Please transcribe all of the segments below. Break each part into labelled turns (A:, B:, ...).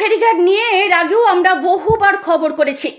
A: ফেরিঘাট নিয়ে এর আগেও আমরা বহুবার খবর করেছি।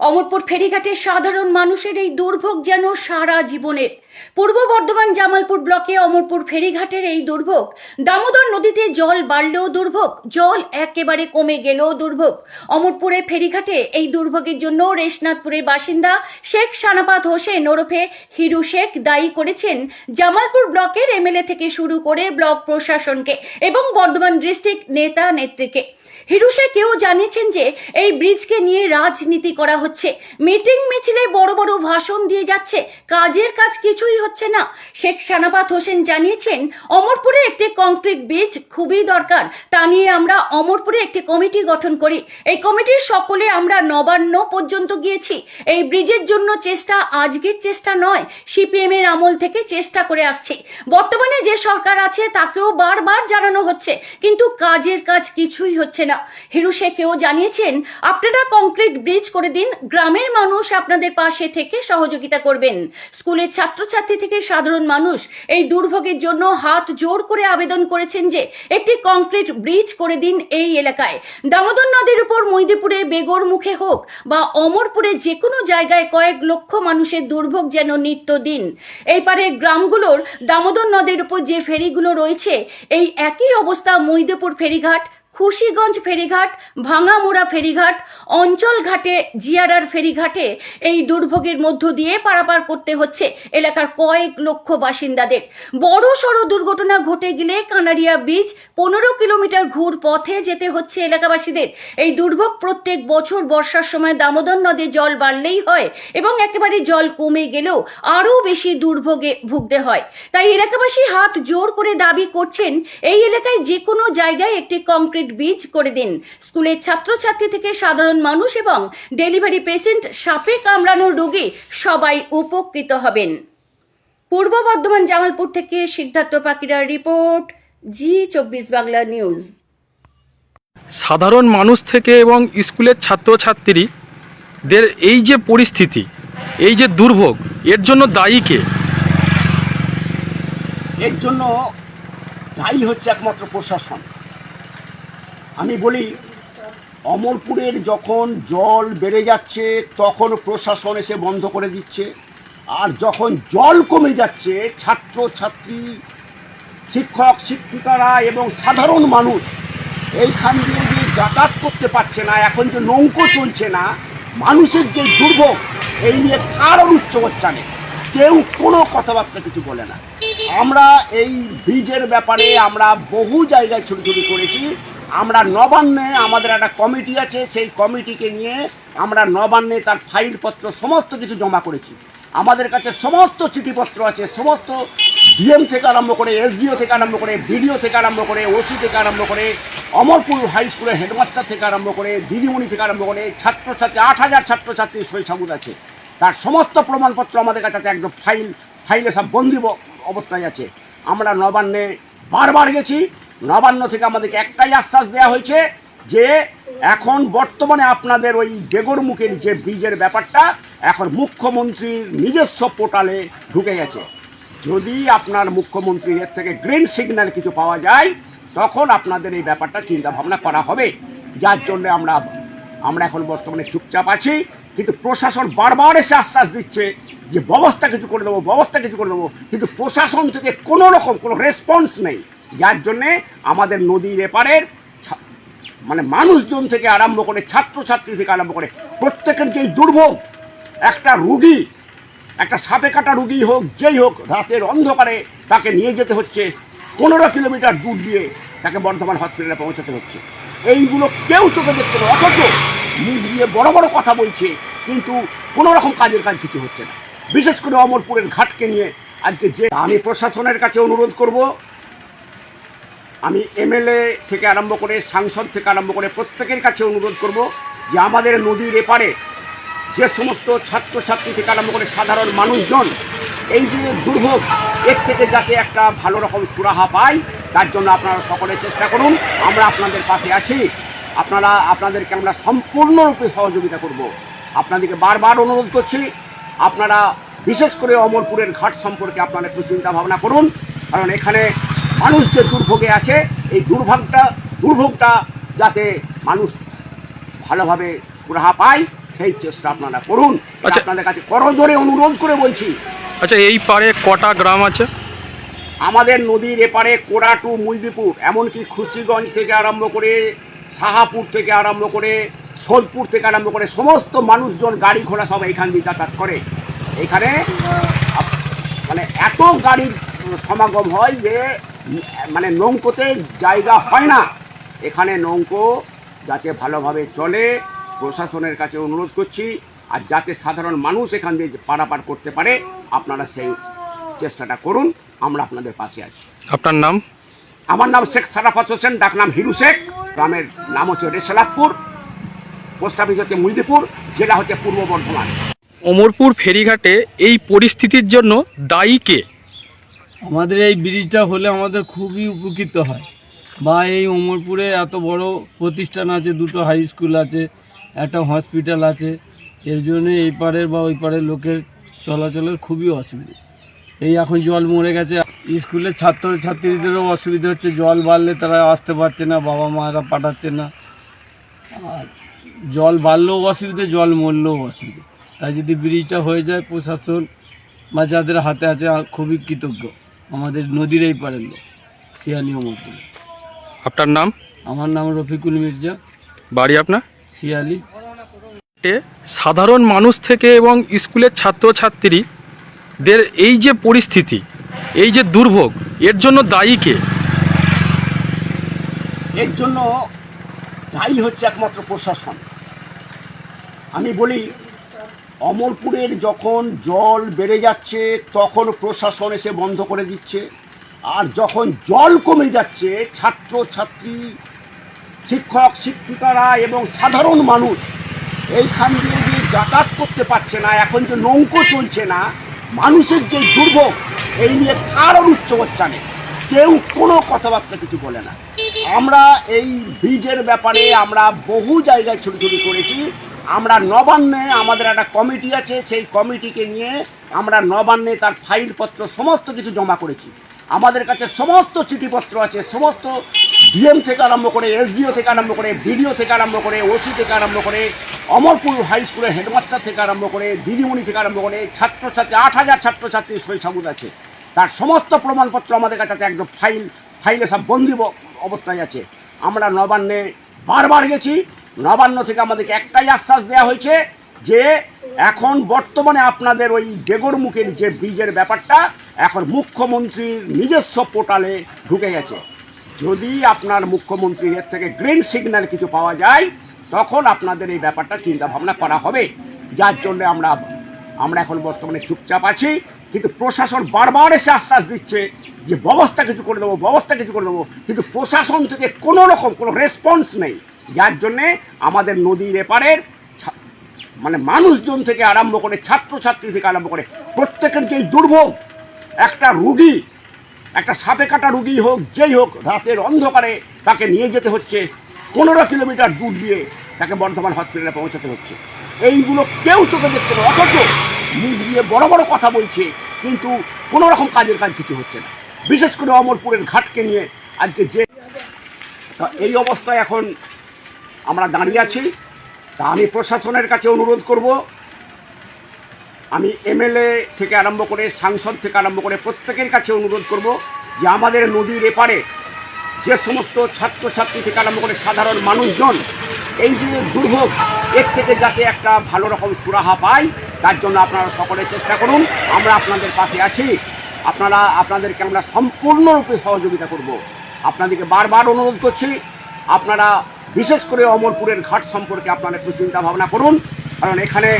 A: অমরপুর ফেরিঘাটে সাধারণ মানুষের এই দুর্ভোগ যেন সারা জীবনের। পূর্ব বর্ধমান জামালপুর ব্লকে অমরপুর ফেরিঘাটের এই দুর্ভোগ। দামোদর নদীতে জল বাড়লেও দুর্ভোগ, জল একেবারে কমে গেলেও দুর্ভোগ। অমরপুরের ফেরিঘাটে এই দুর্ভোগের জন্য রেশনাথপুরের বাসিন্দা শেখ সানাপাত হোসেন ওরফে হিরু শেখ দায়ী করেছেন জামালপুর ব্লকের এমএলএ থেকে শুরু করে ব্লক প্রশাসনকে এবং বর্ধমান ডিস্ট্রিক্ট নেতা নেত্রীকে। হিরুষে কেউ জানিয়েছেন যে এই ব্রিজকে নিয়ে রাজনীতি করা হচ্ছে। মিটিং মিছিলে বড় বড় ভাষণ দিয়ে যাচ্ছে। কাজের কাজ কিছুই হচ্ছে না। শেখ সানাপাত হোসেন জানিয়েছেন, অমরপুরে একটি কংক্রিট ব্রিজ খুবই দরকার। তা নিয়ে আমরা অমরপুরে একটি কমিটি গঠন করি। এই কমিটির সকলে আমরা নবান্ন পর্যন্ত গিয়েছি। এই ব্রিজের জন্য চেষ্টা আজকের চেষ্টা নয় সিপিএম এর আমল থেকে চেষ্টা করে আসছে। বর্তমানে যে সরকার আছে, তাকেও বারবার জানানো হচ্ছে। কিন্তু কাজের কাজ কিছুই হচ্ছে না। হিরু শেখেও জানিয়েছেন, আপনারা কংক্রিট ব্রিজ করে দিন, গ্রামের মানুষ আপনাদের পাশে থেকে সহযোগিতা করবেন। স্কুলের ছাত্রছাত্রী থেকে সাধারণ মানুষ এই দুর্ভোগের জন্য হাত জোর করে আবেদন করেছেন যে, একটি কংক্রিট ব্রিজ করে দিন এই এলাকায়। দামোদর নদীর উপর মৈদিপুরে বেগর মুখে হোক বা অমরপুরে যে কোনো জায়গায় কয়েক লক্ষ মানুষের দুর্ভোগ যেন নিত্যদিন এই পারে গ্রামগুলোর দামোদর নদীর উপর যে ফেরিগুলো রয়েছে, এই একই অবস্থা মৈদপুর ফেরিঘাট খুশিগঞ্জ ফেরিঘাট, ভাঙামুড়া ফেরিঘাট অঞ্চল ঘাটে জিয়ারার ফেরিঘাটে এই দুর্ভোগের মধ্য দিয়ে পারাপার করতে হচ্ছে এলাকার কয়েক লক্ষ বাসিন্দাদের। বড় সড় দুর্ঘটনা ঘটে গেলে কানারিয়া বীচ পনেরো কিলোমিটার ঘুর পথে যেতে হচ্ছে এলাকাবাসীদের। এই দুর্ভোগ প্রত্যেক বছর বর্ষার সময় দামোদর নদে জল বাড়লেই হয় এবং একেবারে জল কমে গেলেও আরও বেশি দুর্ভোগে ভুগতে হয়। তাই এলাকাবাসী হাত জোর করে দাবি করছেন, এই এলাকায় যে কোনো জায়গায় একটি কংক্রিট বীজ করে দিন। স্কুলের ছাত্রছাত্রী থেকে সাধারণ মানুষ এবং ডেলিভারি পেশেন্ট সাপে কামড়ানোর রোগী সবাই উপকৃত হবেন। পূর্ব বর্ধমান জামালপুর থেকে সিদ্ধার্থ পাকিরার রিপোর্ট জি চব্বিশ বাংলা নিউজ।
B: সাধারণ মানুষ থেকে এবং স্কুলের ছাত্রছাত্রীদের এই যে পরিস্থিতি এই যে দুর্ভোগ এর জন্য দায়ী কে?
C: এর জন্য দায়ী হচ্ছে একমাত্র প্রশাসন। আমি বলি, অমরপুরের যখন জল বেড়ে যাচ্ছে, তখন প্রশাসন এসে বন্ধ করে দিচ্ছে। আর যখন জল কমে যাচ্ছে ছাত্র ছাত্রী শিক্ষক, শিক্ষিকারা এবং সাধারণ মানুষ এইখান দিয়ে যে যাতায়াত করতে পারছে না, এখন যে নৌকো চলছে না, মানুষের যে দুর্ভোগ, এই নিয়ে কারোর উচ্চবাচ্চা নেই। কেউ কোনো কথাবার্তা কিছু বলে না। আমরা এই ব্রিজের ব্যাপারে আমরা বহু জায়গায় ছুটি করেছি। আমরা নবান্নে আমাদের একটা কমিটি আছে, সেই কমিটিকে নিয়ে আমরা নবান্নে তার ফাইলপত্র, সমস্ত কিছু জমা করেছি। আমাদের কাছে সমস্ত চিঠিপত্র আছে, সমস্ত ডিএম থেকে আরম্ভ করে, এসডিও থেকে আরম্ভ করে, বিডিও থেকে আরম্ভ করে, ওসি থেকে আরম্ভ করে, অমরপুর হাই স্কুলের হেডমাস্টার থেকে আরম্ভ করে, দিদিমণি থেকে আরম্ভ করে, ছাত্রছাত্রী, আট হাজার ছাত্রছাত্রীর সই সাবুত আছে। তার সমস্ত প্রমাণপত্র আমাদের কাছে একদম ফাইল, ফাইলে সব বন্দি অবস্থায় আছে। আমরা নবান্নে বারবার গেছি নবান্ন থেকে আমাদেরকে একটাই আশ্বাস দেওয়া হয়েছে যে এখন বর্তমানে আপনাদের ওই বেগরমুখের যে ব্রিজের ব্যাপারটা এখন মুখ্যমন্ত্রীর নিজস্ব পোর্টালে ঢুকে গেছে। যদি আপনার মুখ্যমন্ত্রীর এর থেকে গ্রিন সিগন্যাল কিছু পাওয়া যায়, তখন আপনাদের এই ব্যাপারটা চিন্তা ভাবনা করা হবে। যার জন্য আমরা আমরা এখন বর্তমানে চুপচাপ আছি। কিন্তু প্রশাসন বারবার এসে আশ্বাস দিচ্ছে যে ব্যবস্থা কিছু করে দেবো, ব্যবস্থা কিছু করে দেবো, কিন্তু প্রশাসন থেকে কোনো রকম কোনো রেসপন্স নেই। যার জন্যে আমাদের নদীর এপারের মানে মানুষজন থেকে আরম্ভ করে, ছাত্রছাত্রী থেকে আরম্ভ করে, প্রত্যেকের যেই দুর্ভোগ, একটা রুগী, একটা সাপে কাটা রুগী হোক, যেই হোক, রাতের অন্ধকারে তাকে নিয়ে যেতে হচ্ছে। পনেরো কিলোমিটার দূর দিয়ে তাকে বর্ধমান হসপিটালে পৌঁছাতে হচ্ছে। এইগুলো কেউ চোখে দেখতে পারে অথচ মুখ দিয়ে বড় বড় কথা বলছে, কিন্তু কোনো রকম কাজের কাজ কিছু হচ্ছে না। বিশেষ করে অমরপুরের ঘাটকে নিয়ে আজকে যে আমি প্রশাসনের কাছে অনুরোধ করব, আমি এমএলএ থেকে আরম্ভ করে সাংসদ থেকে আরম্ভ করে প্রত্যেকের কাছে অনুরোধ করব যে আমাদের নদীর এপারে যে সমস্ত ছাত্রছাত্রী থেকে আরম্ভ করে সাধারণ মানুষজন, এই যে দুর্ভোগ, এর থেকে যাতে একটা ভালো রকম সুরাহা পায় তার জন্য আপনারা সকলে চেষ্টা করুন। আমরা আপনাদের পাশে আছি। আপনারা, আপনাদেরকে আমরা সম্পূর্ণরূপে সহযোগিতা করব। আপনাদেরকে বারবার অনুরোধ করছি আপনারা বিশেষ করে অমরপুরের ঘাট সম্পর্কে আপনারা একটু চিন্তা ভাবনা করুন। কারণ এখানে মানুষ যে দুর্ভোগে আছে এই দুর্ভোগটা দুর্ভোগটা যাতে মানুষ ভালোভাবে সুরাহা পায় সেই চেষ্টা আপনারা করুন।
B: আচ্ছা।
C: আপনাদের কাছে করজোরে অনুরোধ করে বলছি।
B: আচ্ছা এই পারে কটা গ্রাম আছে?
C: আমাদের নদীর এপারে কোরাটু মুলদিপুর এমনকি খুশিগঞ্জ থেকে আরম্ভ করে সাহাপুর থেকে আরম্ভ করে সোদপুর থেকে আরম্ভ করে সমস্ত মানুষজন গাড়ি ঘোড়া সব এখান দিয়ে যাতায়াত করে। এখানে মানে এত গাড়ির সমাগম হয় যে মানে নৌকোতে জায়গা হয় না। এখানে নৌকো যাতে ভালোভাবে চলে প্রশাসনের কাছে অনুরোধ করছি আর যাতে সাধারণ মানুষ এখান দিয়ে পারাপার করতে পারে আপনারা সেই চেষ্টাটা করুন আমরা আপনাদের পাশে আছি।
B: আপনার নাম?
C: আমার নাম শেখ সারাফাত হোসেন ডাকনাম হিরু শেখ গ্রামের নাম হচ্ছে রেশালাদপুর পোস্ট অফিস হচ্ছে মুলদিপুর জেলা হচ্ছে পূর্ব বর্ধমান।
B: অমরপুর ফেরিঘাটে এই পরিস্থিতির জন্য দায়ী কে?
D: আমাদের এই ব্রিজটা হলে আমাদের খুবই উপকৃত হয়। বা এই অমরপুরে এত বড় প্রতিষ্ঠান আছে দুটো হাই স্কুল আছে একটা হসপিটাল আছে এর জন্য এই পারের বা ওই পারের লোকের চলাচলের খুবই অসুবিধা। এই এখন জল মরে গেছে স্কুলের ছাত্র ছাত্রীদেরও অসুবিধা হচ্ছে জল বাড়লে তারা আসতে পারছে না বাবা মারা পাঠাচ্ছে না। আর জল বাড়লেও অসুবিধে জল মরলেও অসুবিধা। তাই যদি ব্রিজটা হয়ে যায় প্রশাসন বা যাদের হাতে আছে খুবই কৃতজ্ঞ। আমাদের নদীর এই পারের লোক শিয়ালি অমরপুর
B: আপনার নাম?
D: আমার নাম রফিকুল মির্জা।
B: বাড়ি আপনার?
D: শিয়ালি
B: সাধারণ মানুষ থেকে এবং স্কুলের ছাত্রছাত্রীদের এই যে পরিস্থিতি এই যে দুর্ভোগ এর জন্য দায়ী কে?
C: এর জন্য দায়ী হচ্ছে একমাত্র প্রশাসন। আমি বলি অমরপুরের যখন জল বেড়ে যাচ্ছে, তখন প্রশাসন এসে বন্ধ করে দিচ্ছে। আর যখন জল কমে যাচ্ছে ছাত্র ছাত্রী শিক্ষক, শিক্ষিকারা এবং সাধারণ মানুষ এইখান দিয়ে যে যাতায়াত করতে পারছে না, এখন যে নৌকো চলছে না, মানুষের যে দুর্ভোগ, এই নিয়ে কারোর উচ্চবচ্চা নেই। কেউ কোনো কথাবার্তা কিছু বলে না। আমরা এই ব্রিজের ব্যাপারে আমরা বহু জায়গায় ছুটি করেছি। আমরা নবান্নে আমাদের একটা কমিটি আছে, সেই কমিটিকে নিয়ে আমরা নবান্নে তার ফাইলপত্র সমস্ত কিছু জমা করেছি। আমাদের কাছে সমস্ত চিঠিপত্র আছে, সমস্ত ডিএম থেকে আরম্ভ করে, এসডিও থেকে আরম্ভ করে, বিডিও থেকে আরম্ভ করে, ওসি থেকে আরম্ভ করে, অমরপুর হাই স্কুলের হেডমাস্টার থেকে আরম্ভ করে, দিদিমণি থেকে আরম্ভ করে, ছাত্রছাত্রী, আট হাজার ছাত্রছাত্রীর সই সাবুদ আছে। তার সমস্ত প্রমাণপত্র আমাদের কাছে আছে, একদম ফাইল, ফাইলে সব বন্দি অবস্থায় আছে। আমরা নবান্নে বারবার গেছি নবান্ন থেকে আমাদেরকে একটাই আশ্বাস দেওয়া হয়েছে যে এখন বর্তমানে আপনাদের ওই ডেগরমুখের যে ব্রিজের ব্যাপারটা এখন মুখ্যমন্ত্রীর নিজস্ব পোর্টালে ঢুকে গেছে। যদি আপনার মুখ্যমন্ত্রীর এর থেকে গ্রিন সিগন্যাল কিছু পাওয়া যায়, তখন আপনাদের এই ব্যাপারটা চিন্তা ভাবনা করা হবে। যার জন্য আমরা আমরা এখন বর্তমানে চুপচাপ আছি, কিন্তু প্রশাসন বারবার এসে আশ্বাস দিচ্ছে যে ব্যবস্থা কিছু করে দেবো, ব্যবস্থা কিছু করে দেবো, কিন্তু প্রশাসন থেকে কোনো রকম কোনো রেসপন্স নেই। যার জন্যে আমাদের নদীর এপারের মানে মানুষজন থেকে আরম্ভ করে, ছাত্রছাত্রী থেকে আরম্ভ করে, প্রত্যেকের যেই দুর্ভোগ, একটা রুগী, একটা সাপে কাটা রুগী হোক, যেই হোক, রাতের অন্ধকারে তাকে নিয়ে যেতে হচ্ছে, পনেরো কিলোমিটার দূর দিয়ে তাকে বর্ধমান হসপিটালে পৌঁছাতে হচ্ছে। এইগুলো কেউ চোখে দেখছে না, অথচ মুখ দিয়ে বড় বড় কথা বলছে, কিন্তু কোনো রকম কাজের কাজ কিছু হচ্ছে না। বিশেষ করে অমরপুরের ঘাটকে নিয়ে আজকে যে এই অবস্থায় এখন আমরা দাঁড়িয়ে আছি। তা আমি প্রশাসনের কাছে অনুরোধ করব, আমি এমএলএ থেকে আরম্ভ করে সাংসদ থেকে আরম্ভ করে প্রত্যেকের কাছে অনুরোধ করব যে আমাদের নদীর এপারে যে সমস্ত ছাত্রছাত্রী থেকে আরম্ভ করে সাধারণ মানুষজন, এই যে দুর্ভোগ, এর থেকে যাতে একটা ভালো রকম সুরাহা পায় তার জন্য আপনারা সকলে চেষ্টা করুন। আমরা আপনাদের পাশে আছি। আপনারা আপনাদেরকে আমরা সম্পূর্ণরূপে সহযোগিতা করব। আপনাদেরকে বারবার অনুরোধ করছি আপনারা বিশেষ করে অমরপুরের ঘাট সম্পর্কে আপনারা একটু চিন্তা ভাবনা করুন। কারণ এখানে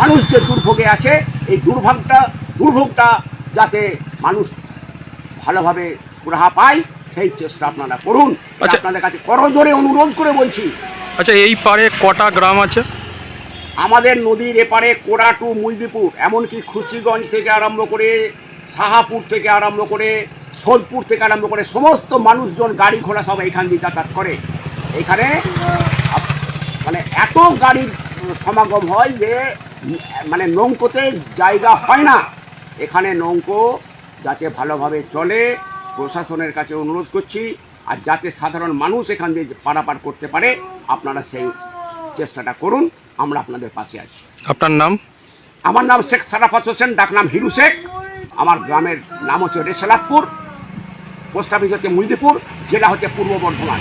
C: মানুষ যে দুর্ভোগে আছে এই দুর্ভোগটা দুর্ভোগটা যাতে মানুষ ভালোভাবে সুরাহা পায় সেই চেষ্টা আপনারা করুন।
B: আচ্ছা।
C: আপনাদের কাছে করজোরে অনুরোধ করে বলছি।
B: আচ্ছা এই পারে কটা গ্রাম আছে?
C: আমাদের নদীর এপারে কোরাটু মুলদিপুর, এমনকি খুশিগঞ্জ থেকে আরম্ভ করে সাহাপুর থেকে আরম্ভ করে সোদপুর থেকে আরম্ভ করে সমস্ত মানুষজন গাড়ি ঘোড়া সব এখান দিয়ে যাতায়াত করে। এখানে মানে এত গাড়ির সমাগম হয় যে মানে নৌকোতে জায়গা হয় না। এখানে নৌকো যাতে ভালোভাবে চলে, প্রশাসনের কাছে অনুরোধ করছি, আর যাতে সাধারণ মানুষ এখান দিয়ে পারাপার করতে পারে, আপনারা সেই চেষ্টাটা করুন। আমরা আপনাদের পাশে আছি।
B: আপনার নাম?
C: আমার নাম শেখ সারাফাত হোসেন ডাকনাম হিরু শেখ। আমার গ্রামের নাম হচ্ছে রেশালাতপুর পোস্ট অফিস হচ্ছে মুলদিপুর জেলা হচ্ছে পূর্ব বর্ধমান।